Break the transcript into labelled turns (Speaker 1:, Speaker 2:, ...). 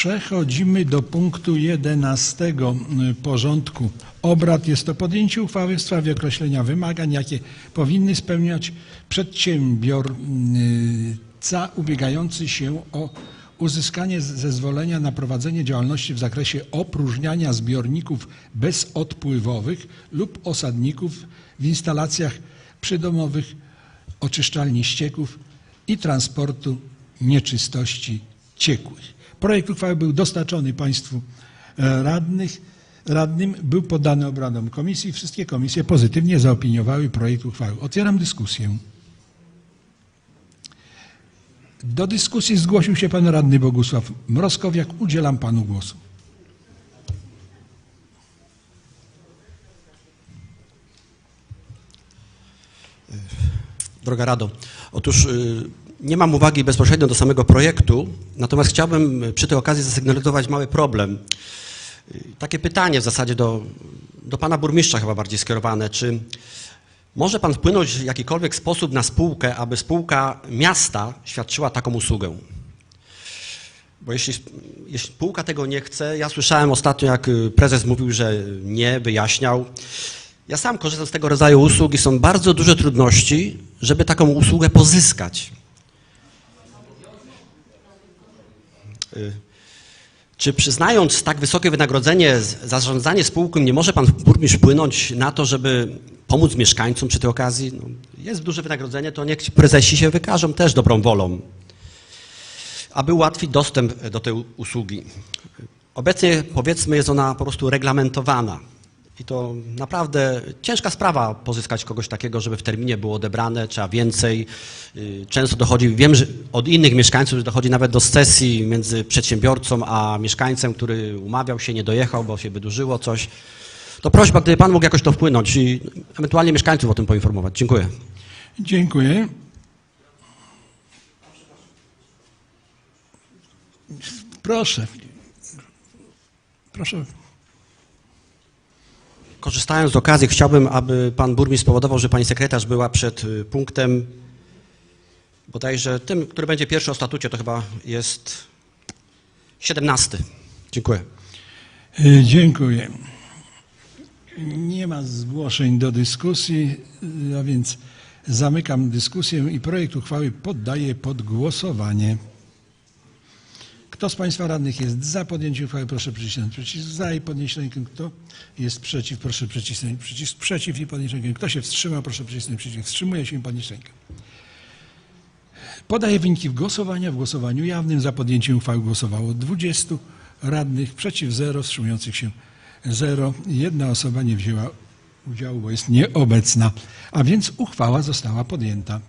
Speaker 1: Przechodzimy do punktu 11 porządku obrad. Jest to podjęcie uchwały w sprawie określenia wymagań, jakie powinny spełniać przedsiębiorca ubiegający się o uzyskanie zezwolenia na prowadzenie działalności w zakresie opróżniania zbiorników bezodpływowych lub osadników w instalacjach przydomowych, oczyszczalni ścieków i transportu nieczystości ciekłych. Projekt uchwały był dostarczony Państwu e, radnych, radnym, był poddany obradom komisji. Wszystkie komisje pozytywnie zaopiniowały projekt uchwały. Otwieram dyskusję. Do dyskusji zgłosił się pan radny Bogusław Mroskowiak. Udzielam panu głosu.
Speaker 2: Droga Rado, otóż y, nie mam uwagi bezpośrednio do samego projektu, natomiast chciałbym przy tej okazji zasygnalizować mały problem. Y, Takie pytanie w zasadzie do, do pana burmistrza chyba bardziej skierowane. Czy może pan wpłynąć w jakikolwiek sposób na spółkę, aby spółka miasta świadczyła taką usługę? Bo jeśli, jeśli spółka tego nie chce, ja słyszałem ostatnio, jak y, prezes mówił, że nie, wyjaśniał. Ja sam korzystam z tego rodzaju usług i są bardzo duże trudności, żeby taką usługę pozyskać. Czy przyznając tak wysokie wynagrodzenie za zarządzanie spółką, nie może pan burmistrz wpłynąć na to, żeby pomóc mieszkańcom przy tej okazji? No, jest duże wynagrodzenie, to niech prezesi się wykażą też dobrą wolą, aby ułatwić dostęp do tej usługi. Obecnie powiedzmy jest ona po prostu reglamentowana. I to naprawdę ciężka sprawa pozyskać kogoś takiego, żeby w terminie było odebrane, trzeba więcej. Y, Często dochodzi, wiem że od innych mieszkańców, że dochodzi nawet do sesji między przedsiębiorcą a mieszkańcem, który umawiał się, nie dojechał, bo się wydłużyło coś. To prośba, gdyby Pan mógł jakoś to wpłynąć i ewentualnie mieszkańców o tym poinformować. Dziękuję.
Speaker 1: Dziękuję. Proszę. Proszę.
Speaker 2: Korzystając z okazji, chciałbym, aby Pan Burmistrz spowodował, że Pani Sekretarz była przed y, punktem bodajże tym, który będzie pierwszy o statucie, to chyba jest 17. Dziękuję.
Speaker 1: Y, Dziękuję. Nie ma zgłoszeń do dyskusji, a więc zamykam dyskusję i projekt uchwały poddaję pod głosowanie. Kto z Państwa radnych jest za podjęciem uchwały, proszę przycisnąć przycisk za i podnieść rękę. Kto jest przeciw, proszę przycisnąć przycisk przeciw i podnieść rękę. Kto się wstrzymał, proszę przycisnąć przycisk wstrzymuje się i podnieść rękę. Podaję wyniki głosowania. W głosowaniu jawnym za podjęciem uchwały głosowało 20 radnych, przeciw 0, wstrzymujących się 0. Jedna osoba nie wzięła udziału, bo jest nieobecna. A więc uchwała została podjęta.